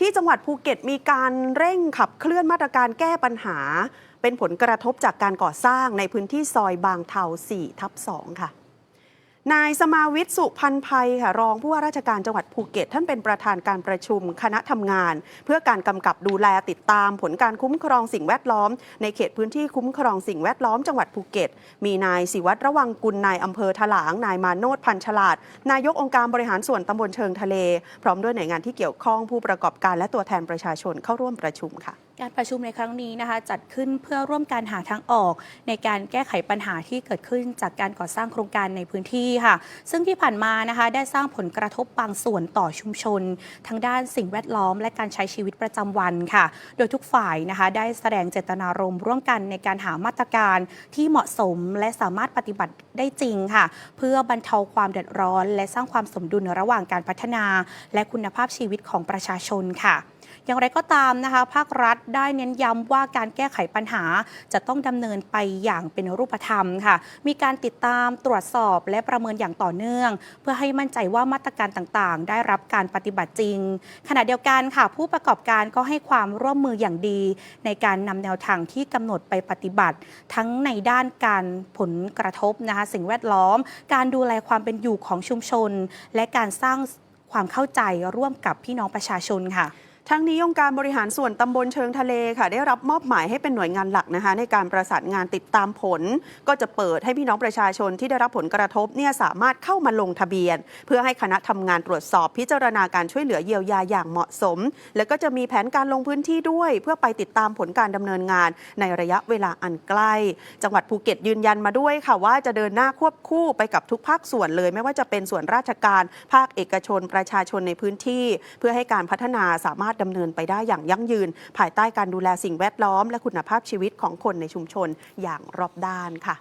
ที่จังหวัดภูเก็ตมีการเร่งขับเคลื่อนมาตรการแก้ปัญหา เป็นผลกระทบจากการก่อสร้างในพื้นที่ซอยบางเทา4ทับ2ค่ะ นายสมาวิทย์สุพันธ์ภัยค่ะรองผู้ว่าราชการจังหวัดภูเก็ต ท่านเป็นประธานการประชุมคณะทำงาน เพื่อการกำกับดูแลติดตามผลการคุ้มครองสิ่งแวดล้อม ในเขตพื้นที่คุ้มครองสิ่งแวดล้อมจังหวัดภูเก็ต มีนายศิวัตรระวังกุลนายอำเภอถลาง นายมาโนดพันฉลาด นายกองค์การบริหารส่วนตำบลเชิงทะเล พร้อมด้วยหน่วยงานที่เกี่ยวข้องผู้ประกอบการและตัวแทนประชาชนเข้าร่วมประชุมค่ะการประชุมในครั้งนี้นะคะจัดขึ้นเพื่อร่วมการหาทางออก ในการแก้ไขปัญหาที่เกิดขึ้นจากการก่อสร้างโครงการในพื้นที่ค่ะ ซึ่งที่ผ่านมานะคะได้สร้างผลกระทบบางส่วนต่อชุมชน ทั้งด้านสิ่งแวดล้อมและการใช้ชีวิตประจำวันค่ะ โดยทุกฝ่ายนะคะได้แสดงเจตนารมณ์ร่วมกันในการหามาตรการที่เหมาะสมและสามารถปฏิบัติได้จริงค่ะ เพื่อบรรเทาความเดือดร้อน และสร้างความสมดุลระหว่างการพัฒนา และคุณภาพชีวิตของประชาชนค่ะ อย่างไรก็ตามนะคะภาครัฐได้เน้นย้ำว่าการแก้ไขปัญหาจะต้องดำเนินไปอย่างเป็นรูปธรรมค่ะ มีการติดตามตรวจสอบและประเมินอย่างต่อเนื่อง เพื่อให้มั่นใจว่ามาตรการต่างๆ ได้รับการปฏิบัติจริง ขณะเดียวกันค่ะ ผู้ประกอบการก็ให้ความร่วมมืออย่างดี ในการนำแนวทางที่กำหนดไปปฏิบัติ ทั้งในด้านการผลกระทบนะคะสิ่งแวดล้อม การดูแลความเป็นอยู่ของชุมชน และการสร้างความเข้าใจร่วมกับพี่น้องประชาชนค่ะ ทั้งนี้องค์การบริหารส่วนตำบลเชิงทะเลค่ะ ได้รับมอบหมายให้เป็นหน่วยงานหลักนะคะ ในการประสานงานติดตามผล ก็จะเปิดให้พี่น้องประชาชนที่ได้รับผลกระทบเนี่ยสามารถเข้ามาลงทะเบียน เพื่อให้คณะทำงานตรวจสอบพิจารณาการช่วยเหลือเยียวยาอย่างเหมาะสม แล้วก็จะมีแผนการลงพื้นที่ด้วย เพื่อไปติดตามผลการดำเนินงาน ในระยะเวลาอันใกล้ จังหวัดภูเก็ตยืนยันมาด้วยค่ะ ว่าจะเดินหน้าควบคู่ไปกับทุกภาคส่วนเลย ไม่ว่าจะเป็นส่วนราชการ ภาคเอกชนประชาชนในพื้นที่ เพื่อให้การพัฒนาสามารถดำเนินไปได้อย่างยั่งยืน ภายใต้การดูแลสิ่งแวดล้อม และคุณภาพชีวิตของคนในชุมชนอย่างรอบด้านค่ะ